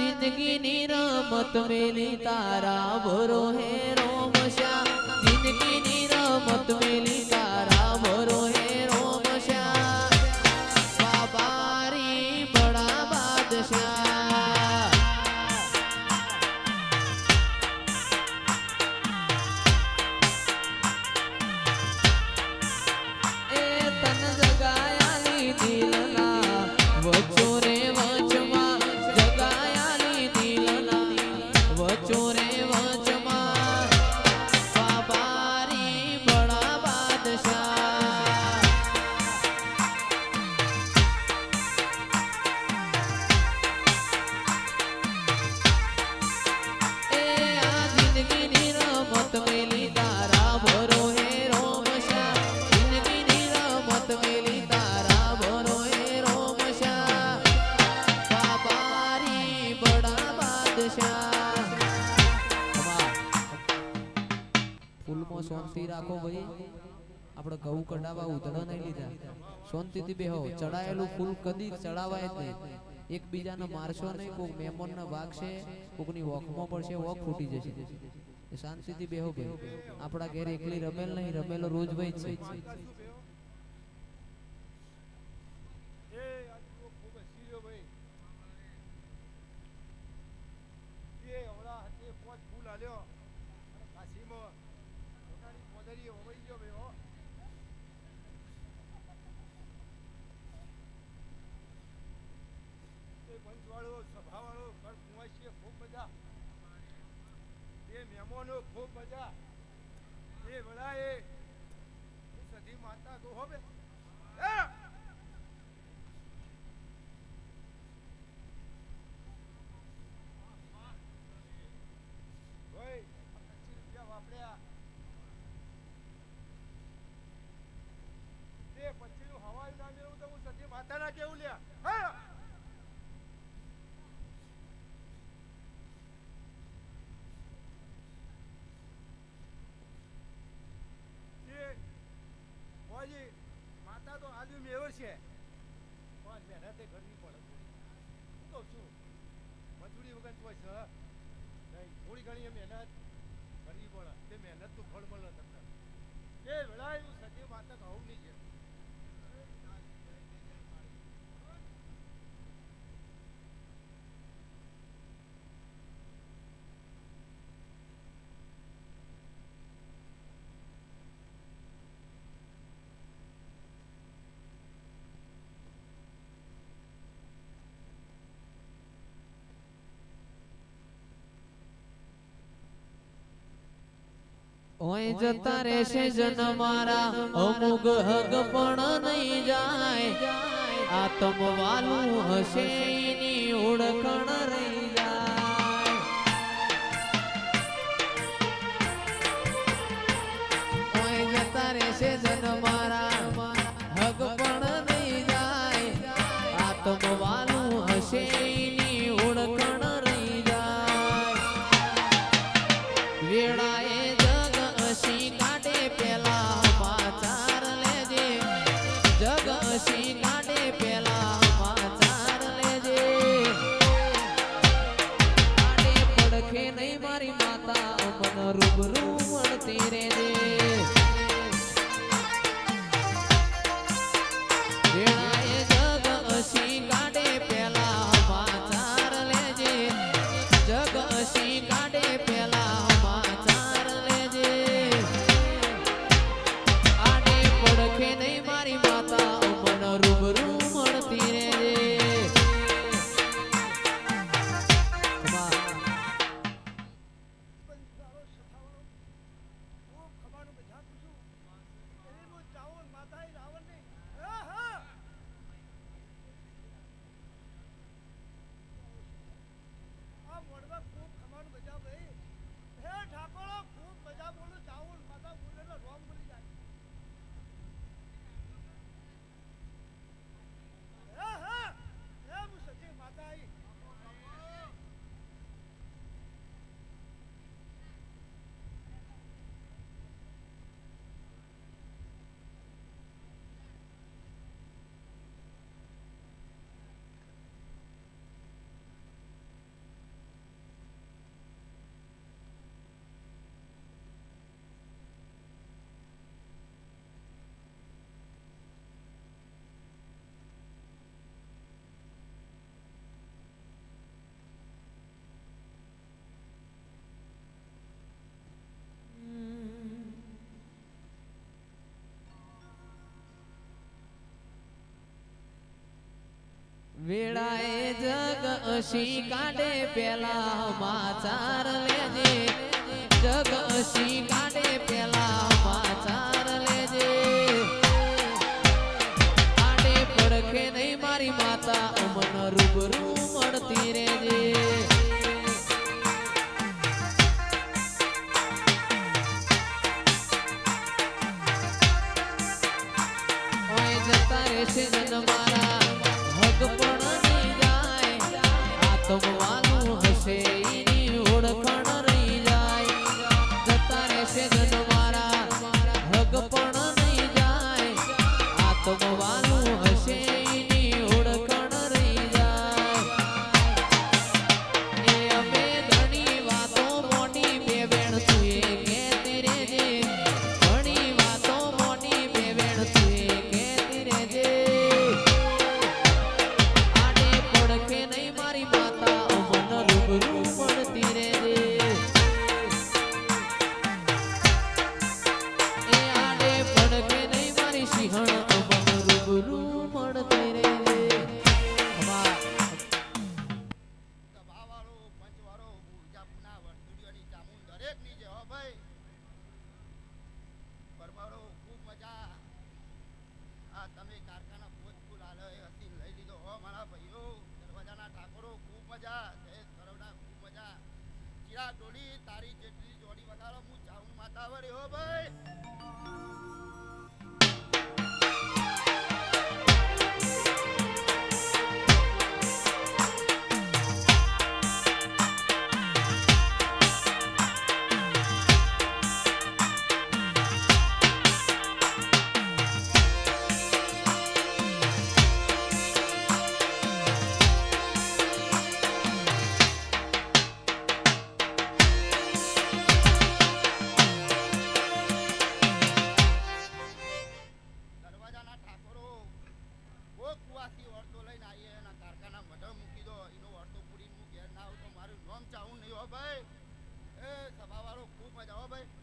જિંદગીની રમત મેલી તારા ભરો હે રોમ શ્યામ જિંદગીની રમત મેલી શાંતિ રાખો ભાઈ. આપણે ઘઉં કઢાવા ઉધડા નહીં લીધા. શાંતિથી બેહો. ચડાયેલું ફૂલ કદી ચડાવાય જ નહીં. એકબીજાને મારશો નહીં કોક મહેમાનને વાગશે, કોકની વોખમાં પડશે વોક ફૂટી જશે. શાંતિથી બેહો ભાઈ. આપણા ઘેર એકલી રમેલ નહીં, રમેલો રોજ ભાઈ જ છે. એ ભાઈ હો એ મંચવાળો સભાવાળો ઘર કુંવાસીએ ખૂબ મજા એ મહેમાનો ખૂબ મજા એ વડા એ હું સધી માતા તો હવે છે. પણ મહેનતે કરવી પડે થોડી. શું મજૂરી વગર તો છે. નહીં, થોડી ઘણી મહેનત કરવી પડે. તે મહેનતનું ફળ મળે તમને. એ વેળા એવું સજીવ માતા કહું નહીં છે. ઓય જતા રહેશે જન મારા. અમુક હગ પણ નહીં જાય. આતમ વાલું હશે એની ઓળખણ રહી જાય. જતા રહેશે જન મારા. ઠાકોર ખૂબ મજા બોલું ચાઉલ માતા બોલે રોમ બોલે. જગ અસી કાઢે પેલા માચાર લેજે. જગ અસી કાઢે પેલા માચાર લેજે. કાઢે પડખે નહીં મારી માતા, અમન રૂબરૂ મળતી રેજે bye.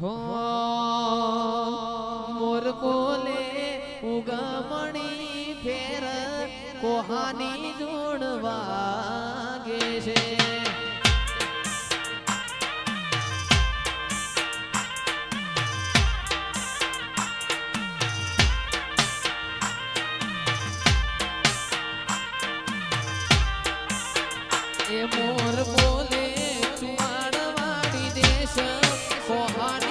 હો મોર કોલે ઉગમણી ફેર કોહાની જોડવાગે છે. મોર બોલે ચુવાણવાડી દેશ કોહાની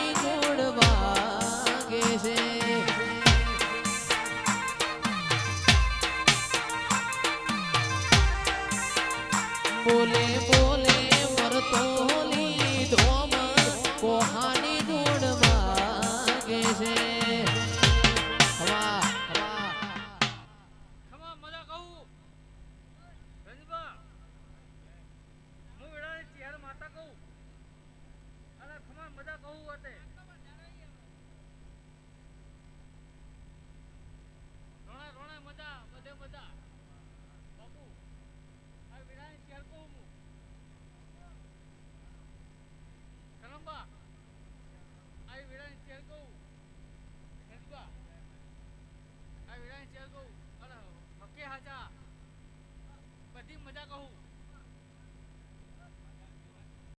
ત્રણ ચાર કહું અને હકે હાચા. બધી મજા કહું.